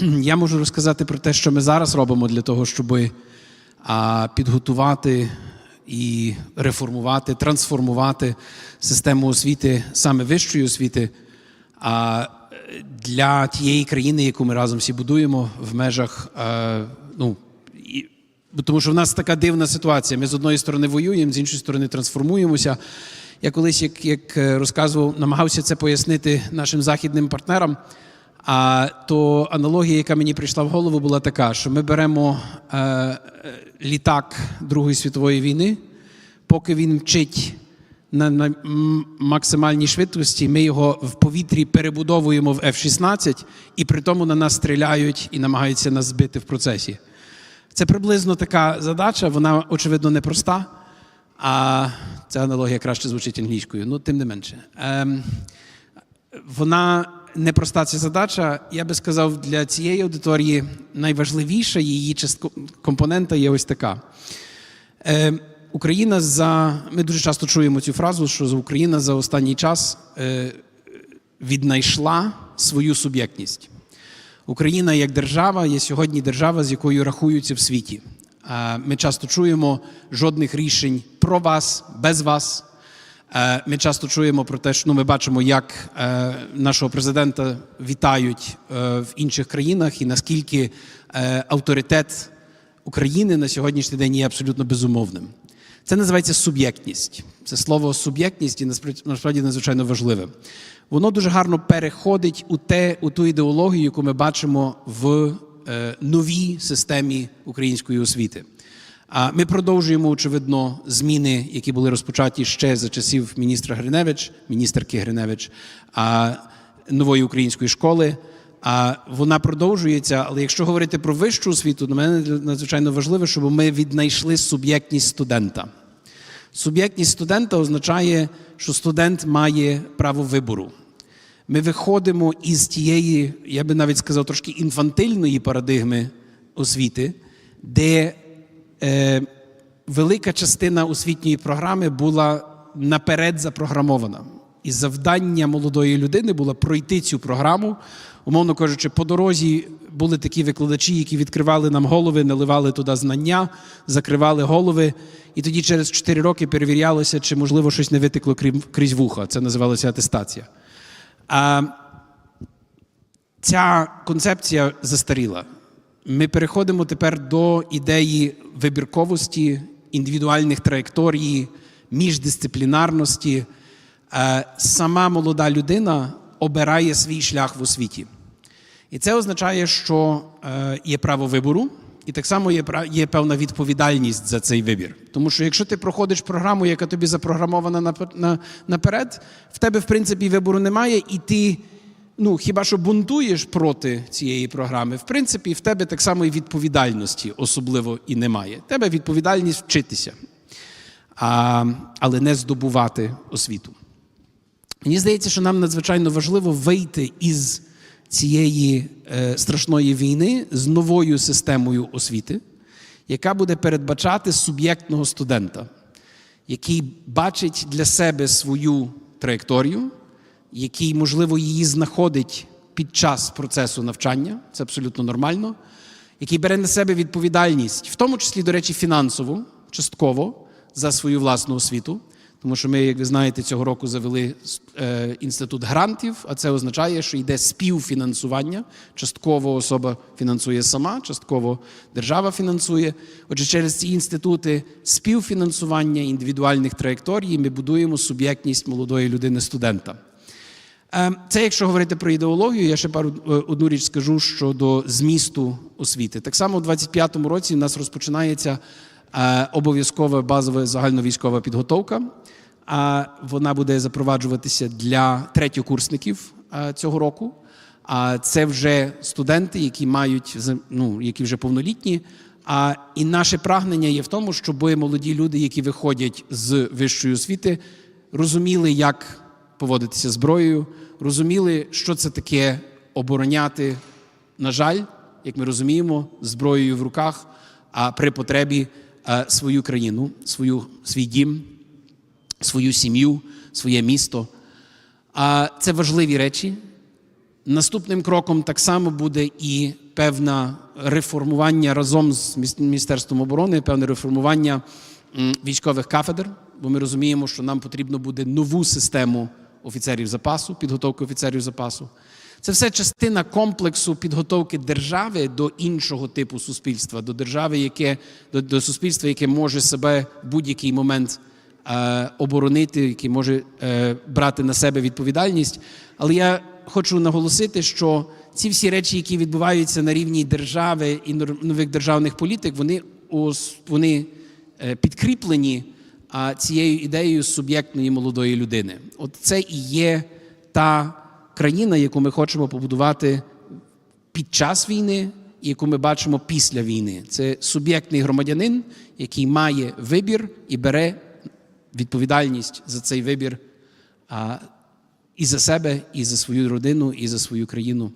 я можу розказати про те, що ми зараз робимо для того, щоб підготувати і реформувати, трансформувати систему освіти, саме вищої освіти, для тієї країни, яку ми разом всі будуємо в межах. е, ну, тому що в нас така дивна ситуація. Ми з одної сторони воюємо, з іншої сторони трансформуємося. Я колись, як, як е, розказував, намагався це пояснити нашим західним партнерам. А то аналогія, яка мені прийшла в голову, була така, що ми беремо е, е, літак Другої світової війни, поки він мчить на, на максимальній швидкості, ми його в повітрі перебудовуємо в F-16, і при тому на нас стріляють і намагаються нас збити в процесі. Це приблизно така задача, вона, очевидно, непроста, а ця аналогія краще звучить англійською, ну тим не менше. Ем, вона непроста ця задача. Я би сказав, для цієї аудиторії найважливіша її компонента є ось така. Е, Україна за. Ми дуже часто чуємо цю фразу, що Україна за останній час е, віднайшла свою суб'єктність. Україна як держава є сьогодні держава, з якою рахуються в світі. Е, Ми часто чуємо жодних рішень про вас, без вас. Е, Ми часто чуємо про те, що ну, ми бачимо, як е, нашого президента вітають е, в інших країнах, і наскільки авторитет України на сьогоднішній день є абсолютно безумовним. Це називається суб'єктність. Це слово суб'єктність і насправді, надзвичайно важливе. Воно дуже гарно переходить у, те, у ту ідеологію, яку ми бачимо в новій системі української освіти. А ми продовжуємо, очевидно, зміни, які були розпочаті ще за часів міністра Гриневич, міністерки Гриневич, нової української школи. А вона продовжується. Але якщо говорити про вищу освіту, для мене надзвичайно важливо, щоб ми віднайшли суб'єктність студента. Суб'єктність студента означає, що студент має право вибору. Ми виходимо із тієї, я би навіть сказав, трошки інфантильної парадигми освіти, де велика частина освітньої програми була наперед запрограмована. І завдання молодої людини було пройти цю програму. Умовно кажучи, по дорозі були такі викладачі, які відкривали нам голови, наливали туди знання, закривали голови. І тоді через 4 роки перевірялося, чи можливо щось не витекло крізь вуха. Це називалося атестація. А ця концепція застаріла. Ми переходимо тепер до ідеї вибірковості, індивідуальних траєкторій, міждисциплінарності. Е, Сама молода людина обирає свій шлях в освіті. І це означає, що е, є право вибору, і так само є, є певна відповідальність за цей вибір. Тому що якщо ти проходиш програму, яка тобі запрограмована на- наперед, в тебе, в принципі, вибору немає, і ти ну, хіба що бунтуєш проти цієї програми, в принципі, в тебе так само і відповідальності особливо і немає. В тебе відповідальність вчитися, а, але не здобувати освіту. Мені здається, що нам надзвичайно важливо вийти із цієї е, страшної війни з новою системою освіти, яка буде передбачати суб'єктного студента, який бачить для себе свою траєкторію, який, можливо, її знаходить під час процесу навчання, це абсолютно нормально, який бере на себе відповідальність, в тому числі, до речі, фінансову, частково за свою власну освіту. Тому що ми, як ви знаєте, цього року завели е, інститут грантів, а це означає, що йде співфінансування. Частково особа фінансує сама, частково держава фінансує. Отже, через ці інститути співфінансування індивідуальних траєкторій ми будуємо суб'єктність молодої людини-студента. Е, Це якщо говорити про ідеологію, я ще пару е, одну річ скажу щодо змісту освіти. Так само у 25-му році у нас розпочинається е, обов'язкова базова загальновійськова підготовка. А вона буде запроваджуватися для третьокурсників е, цього року. А це вже студенти, які мають ну, які вже повнолітні. А і наше прагнення є в тому, щоб молоді люди, які виходять з вищої освіти, розуміли, як поводитися зброєю, розуміли, що це таке обороняти, на жаль, як ми розуміємо, зброєю в руках, а при потребі е, свою країну, свою, свій дім, свою сім'ю, своє місто. А це важливі речі. Наступним кроком так само буде і певне реформування разом з Міністерством оборони, певне реформування військових кафедр, бо ми розуміємо, що нам потрібно буде нову систему офіцерів запасу, підготовки офіцерів запасу. Це все частина комплексу підготовки держави до іншого типу суспільства, до держави, яке до, до суспільства, яке може себе в будь-який момент е, оборонити, який може е, брати на себе відповідальність. Але я хочу наголосити, що ці всі речі, які відбуваються на рівні держави і нових державних політик, вони вони е, підкріплені цією ідеєю суб'єктної молодої людини. От це і є та країна, яку ми хочемо побудувати під час війни, і яку ми бачимо після війни. Це суб'єктний громадянин, який має вибір і бере відповідальність за цей вибір і за себе, і за свою родину, і за свою країну.